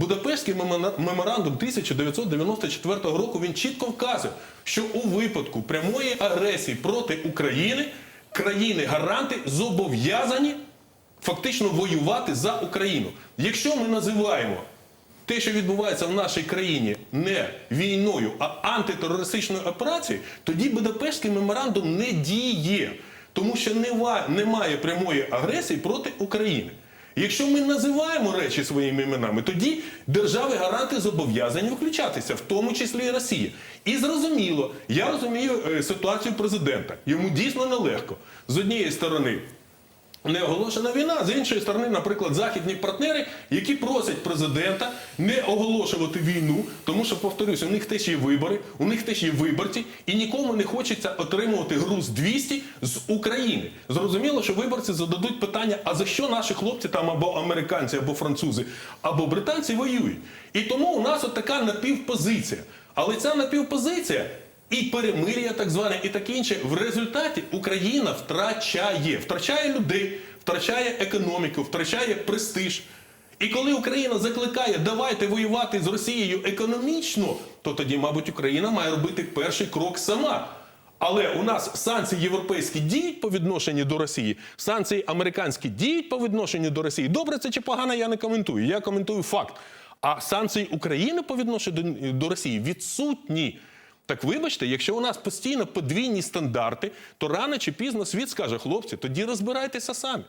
Будапештський меморандум 1994 року він чітко вказує, що у випадку прямої агресії проти України країни-гаранти зобов'язані фактично воювати за Україну. Якщо ми називаємо те, що відбувається в нашій країні, не війною, а антитерористичною операцією, тоді Будапештський меморандум не діє, тому що нема- немає прямої агресії проти України. Якщо ми називаємо речі своїми іменами, тоді держави-гаранти зобов'язані включатися, в тому числі і Росія. І зрозуміло, я розумію е, ситуацію президента. Йому дійсно нелегко. З однієї сторони, не оголошена війна, з іншої сторони, наприклад, західні партнери, які просять президента не оголошувати війну, тому що, повторюсь, у них теж є вибори, у них теж є виборці, і нікому не хочеться отримувати груз 200 з України. Зрозуміло, що виборці зададуть питання: а за що наші хлопці там або американці, або французи, або британці воюють? І тому у нас от така напівпозиція. Але ця напівпозиція і перемир'я, так зване, і таке інше. В результаті Україна втрачає, втрачає людей, втрачає економіку, втрачає престиж. І коли Україна закликає давайте воювати з Росією економічно, то тоді, мабуть, Україна має робити перший крок сама. Але у нас санкції європейські діють по відношенню до Росії, санкції американські діють по відношенню до Росії. Добре це чи погано, я не коментую. Я коментую факт. А санкції України по відношенню до, Росії відсутні. Так вибачте, якщо у нас постійно подвійні стандарти, то рано чи пізно світ скаже, хлопці, тоді розбирайтеся самі.